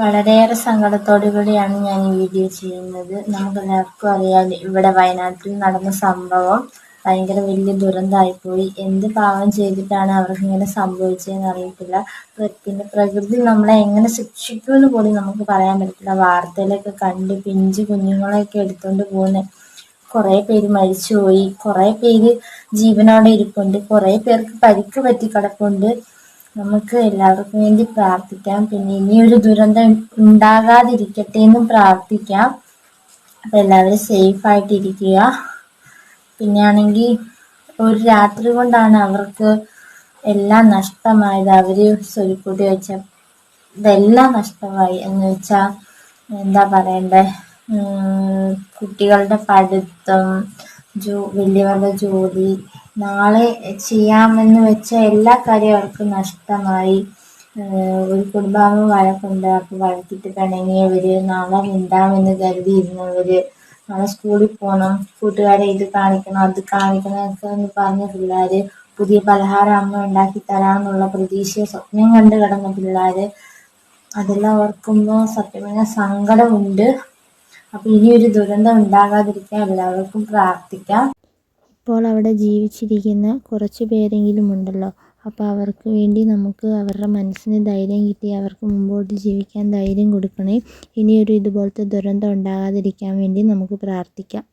വളരെയേറെ സങ്കടത്തോടു കൂടിയാണ് ഞാൻ ഈ വീഡിയോ ചെയ്യുന്നത്. നമുക്കെല്ലാവർക്കും അറിയാം ഇവിടെ വയനാട്ടിൽ നടന്ന സംഭവം ഭയങ്കര വലിയ ദുരന്തമായിപ്പോയി. എന്ത് പാവം ചെയ്തിട്ടാണ് അവർക്ക് ഇങ്ങനെ സംഭവിച്ചതെന്ന് അറിയത്തില്ല. പിന്നെ പ്രകൃതി നമ്മളെ എങ്ങനെ ശിക്ഷിക്കുമെന്ന് പോലും നമുക്ക് പറയാൻ പറ്റത്തില്ല. വാർത്തയിലൊക്കെ കണ്ട് പിഞ്ച് കുഞ്ഞുങ്ങളെയൊക്കെ എടുത്തുകൊണ്ട് പോകുന്ന കുറേ പേര് മരിച്ചുപോയി. കുറേ പേര് ജീവനോടെ ഇരിപ്പുണ്ട്. കുറേ പേർക്ക് പരിക്ക് പറ്റി കിടപ്പുണ്ട് നമുക്ക് എല്ലാവർക്കും വേണ്ടി പ്രാർത്ഥിക്കാം. പിന്നെ ഇനിയൊരു ദുരന്തം ഉണ്ടാകാതിരിക്കട്ടെ എന്നും പ്രാർത്ഥിക്കാം. അപ്പം എല്ലാവരും സേഫ് സേഫായിട്ടിരിക്കുക പിന്നെ ആണെങ്കിൽ ഒരു രാത്രി കൊണ്ടാണ് അവർക്ക് എല്ലാം നഷ്ടമായത്. അവർ സ്വരുക്കൂട്ടി വെച്ച ഇതെല്ലാം നഷ്ടമായി. എന്ന് വെച്ചാൽ എന്താ പറയണ്ടേ? കുട്ടികളുടെ പഠിത്തം ജോ വലിയവരുടെ ജോലി നാളെ ചെയ്യാമെന്ന് വെച്ച എല്ലാ കാര്യവും അവർക്ക് നഷ്ടമായി. ഒരു കുടുംബാംഗം വഴക്കുണ്ട് അപ്പോൾ വഴക്കിട്ട് പിണങ്ങിയവർ നാളെ മിണ്ടാമെന്ന് കരുതിയിരുന്നവർ നാളെ സ്കൂളിൽ പോകണം കൂട്ടുകാരെ ഇത് കാണിക്കണം അത് കാണിക്കണം ഒക്കെ എന്ന് പറഞ്ഞ പിള്ളേർ പുതിയ പലഹാരം അമ്മ ഉണ്ടാക്കി തരാമെന്നുള്ള പ്രതീക്ഷ സ്വപ്നം കണ്ട് കിടന്ന പിള്ളേർ അതെല്ലാം ഓർക്കുമ്പോൾ സത്യം പറഞ്ഞാൽ സങ്കടമുണ്ട്. അപ്പോൾ ഒരു ദുരന്തം ഉണ്ടാകാതിരിക്കാൻ എല്ലാവർക്കും പ്രാർത്ഥിക്കാം. ഇപ്പോൾ അവിടെ ജീവിച്ചിരിക്കുന്ന കുറച്ച് പേരെങ്കിലും ഉണ്ടല്ലോ അപ്പോൾ അവർക്ക് വേണ്ടി നമുക്ക് അവരുടെ മനസ്സിന് ധൈര്യം കിട്ടി അവർക്ക് മുമ്പോട്ട് ജീവിക്കാൻ ധൈര്യം കൊടുക്കണേ. ഇനിയൊരു ഇതുപോലത്തെ ദുരന്തം ഉണ്ടാകാതിരിക്കാൻ വേണ്ടി നമുക്ക് പ്രാർത്ഥിക്കാം.